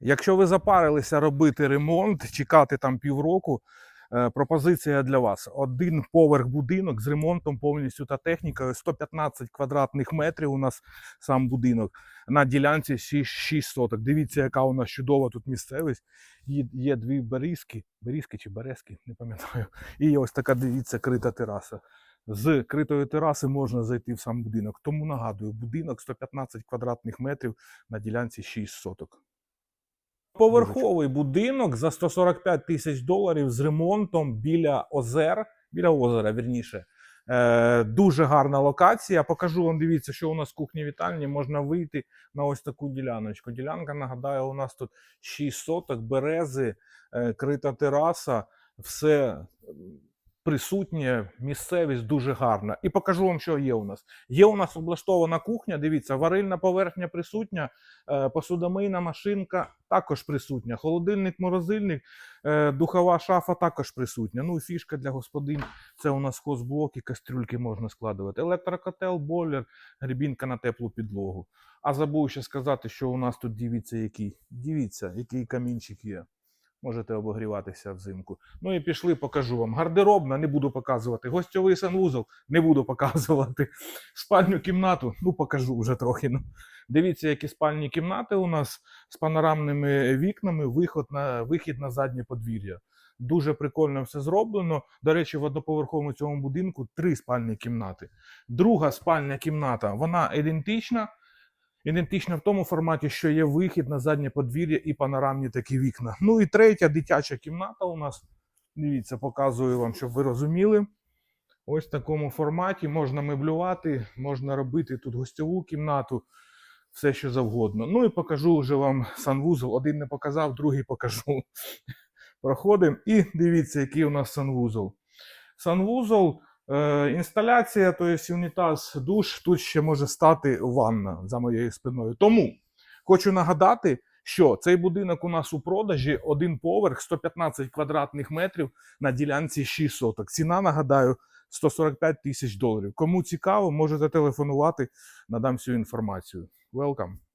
Якщо ви запарилися робити ремонт, чекати там півроку, е, пропозиція для вас: один поверх будинок з ремонтом повністю та технікою, 115 квадратних метрів. У нас сам будинок на ділянці 6, 6 соток. Дивіться, яка у нас чудова тут місцевість. Є, є дві берізки, берізки чи березки, не пам'ятаю. І ось така, дивіться, крита тераса. З критої тераси можна зайти в сам будинок. Тому нагадую, будинок 115 квадратних метрів на ділянці 6 соток. Поверховий будинок за 145 тисяч доларів з ремонтом біля озер, біля озера, вірніше. Е, дуже гарна локація. Покажу вам, дивіться, що у нас в кухні вітальні. Можна вийти на ось таку діляночку. Ділянка, нагадаю, у нас тут 6 соток, берези, е, крита тераса, все присутнє, місцевість дуже гарна. І покажу вам, що є у нас. Є у нас облаштована кухня. Дивіться, варильна поверхня присутня, е, посудомийна машинка також присутня. Холодильник, морозильник, е, духова шафа також присутня. Ну і фішка для господин. Це у нас хозблоки, кастрюльки можна складувати. Електрокотел, бойлер, грібінка на теплу підлогу. А забув ще сказати, що у нас тут дивіться, який. Дивіться, який камінчик є. Можете обогріватися взимку. Ну і пішли, покажу вам. Гардеробна не буду показувати. Гостьовий санвузол не буду показувати. Спальню кімнату, ну покажу вже трохи. Ну. Дивіться, які спальні кімнати у нас з панорамними вікнами, виход на, вихід на заднє подвір'я. Дуже прикольно все зроблено. До речі, в одноповерховому цьому будинку три спальні кімнати. Друга спальня кімната, вона ідентична. Ідентична в тому форматі, що є вихід на заднє подвір'я і панорамні такі вікна. Ну і третя дитяча кімната у нас. Дивіться, показую вам, щоб ви розуміли. Ось в такому форматі можна меблювати, можна робити тут гостьову кімнату, все що завгодно. Ну і покажу вже вам санвузол. Один не показав, другий покажу. Проходимо і дивіться, який у нас санвузол. Санвузол, інсталяція, тобто унітаз, душ, тут ще може стати ванна за моєю спиною. Тому хочу нагадати, що цей будинок у нас у продажі один поверх, 115 квадратних метрів на ділянці 6 соток. Ціна, нагадаю, 145 тисяч доларів. Кому цікаво, можете телефонувати, надам всю інформацію. Welcome!